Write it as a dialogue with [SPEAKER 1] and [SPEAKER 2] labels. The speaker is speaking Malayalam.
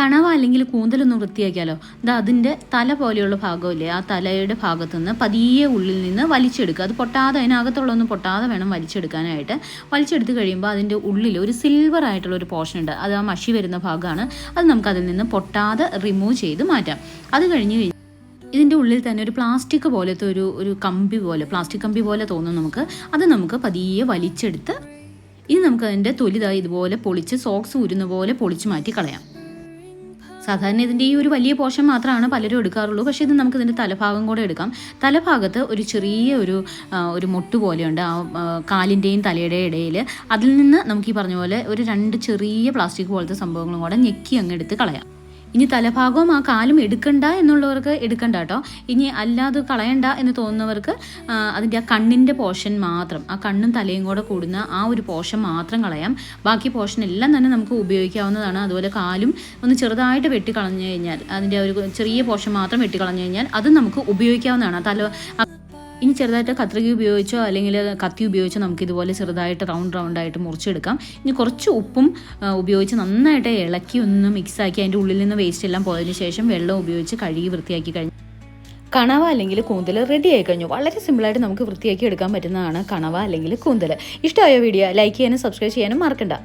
[SPEAKER 1] കണവ അല്ലെങ്കിൽ കൂന്തലൊന്ന് വൃത്തിയാക്കിയാലോ? ഇത് അതിന്റെ തല പോലെയുള്ള ഭാഗമില്ലേ? ആ തലയുടെ ഭാഗത്തു നിന്ന് പതിയെ ഉള്ളിൽ നിന്ന് വലിച്ചെടുക്കുക. അത് പൊട്ടാതെ അതിനകത്തുള്ളൊന്നും പൊട്ടാതെ വേണം വലിച്ചെടുക്കാനായിട്ട്. വലിച്ചെടുത്ത് കഴിയുമ്പോൾ അതിന്റെ ഉള്ളിൽ ഒരു സിൽവർ ആയിട്ടുള്ള ഒരു പോർഷൻ ഉണ്ട്. അത് ആ മഷി വരുന്ന ഭാഗമാണ്. അത് നമുക്ക് അതിൽ നിന്ന് പൊട്ടാതെ റിമൂവ് ചെയ്ത് മാറ്റാം. അത് കഴിഞ്ഞ് കഴിഞ്ഞ് ഇതിന്റെ ഉള്ളിൽ തന്നെ ഒരു പ്ലാസ്റ്റിക് പോലത്തെ ഒരു ഒരു കമ്പി പോലെ പ്ലാസ്റ്റിക് കമ്പി പോലെ തോന്നും നമുക്ക്. അത് നമുക്ക് പതിയെ വലിച്ചെടുത്ത് ഇനി നമുക്ക് അതിന്റെ തൊലിതായി ഇതുപോലെ പൊളിച്ച് സോക്സ് ഊരുന്ന പോലെ പൊളിച്ച് മാറ്റി കളയാം. സാധാരണ ഇതിന്റെ ഈ ഒരു വലിയ പോർഷൻ മാത്രമാണ് പലരും എടുക്കാറുള്ളൂ. പക്ഷേ ഇത് നമുക്ക് ഇതിന്റെ തലഭാഗം കൂടെ എടുക്കാം. തലഭാഗത്ത് ഒരു ചെറിയ ഒരു ഒരു മുട്ട് പോലെയുണ്ട്. ആ കാലിന്റെയും തലയുടെയും ഇടയിൽ. അതിൽ നിന്ന് നമുക്ക് ഈ പറഞ്ഞ പോലെ ഒരു രണ്ട് ചെറിയ പ്ലാസ്റ്റിക് പോലത്തെ സംഭവങ്ങളും കൂടെ ഞെക്കി അങ്ങ് എടുത്ത് കളയാം. ഇനി തലഭാഗവും ആ കാലും എടുക്കണ്ട എന്നുള്ളവർക്ക് എടുക്കണ്ട കേട്ടോ. ഇനി അല്ലാതെ കളയണ്ട എന്ന് തോന്നുന്നവർക്ക് അതിന്റെ ആ കണ്ണിന്റെ പോർഷൻ മാത്രം ആ കണ്ണും തലയും കൂടെ കൂടുന്ന ആ ഒരു പോർഷൻ മാത്രം കളയാം. ബാക്കി പോർഷൻ എല്ലാം തന്നെ നമുക്ക് ഉപയോഗിക്കാവുന്നതാണ്. അതുപോലെ കാലും ഒന്ന് ചെറുതായിട്ട് വെട്ടിക്കളഞ്ഞു കഴിഞ്ഞാൽ അതിന്റെ ഒരു ചെറിയ പോർഷൻ മാത്രം വെട്ടിക്കളഞ്ഞു കഴിഞ്ഞാൽ അത് നമുക്ക് ഉപയോഗിക്കാവുന്നതാണ്. തല ഇനി ചെറുതായിട്ട് കത്രിക ഉപയോഗിച്ചോ അല്ലെങ്കിൽ കത്തി ഉപയോഗിച്ചോ നമുക്ക് ഇതുപോലെ ചെറുതായിട്ട് റൗണ്ട് റൗണ്ടായിട്ട് മുറിച്ചെടുക്കാം. ഇനി കുറച്ച് ഉപ്പും ഉപയോഗിച്ച് നന്നായിട്ട് ഇളക്കി ഒന്ന് മിക്സാക്കി അതിന്റെ ഉള്ളിൽ നിന്ന് വേസ്റ്റ് എല്ലാം പോയതിന് ശേഷം വെള്ളം ഉപയോഗിച്ച് കഴുകി വൃത്തിയാക്കി കഴിഞ്ഞു. കണവ അല്ലെങ്കിൽ കൂന്തൽ റെഡി ആയി കഴിഞ്ഞു. വളരെ സിമ്പിളായിട്ട് നമുക്ക് വൃത്തിയാക്കി എടുക്കാൻ പറ്റുന്നതാണ് കണവ അല്ലെങ്കിൽ കൂന്തൽ. ഇഷ്ടമായ വീഡിയോ ലൈക്ക് ചെയ്യാനും സബ്സ്ക്രൈബ് ചെയ്യാനും മറക്കണ്ട.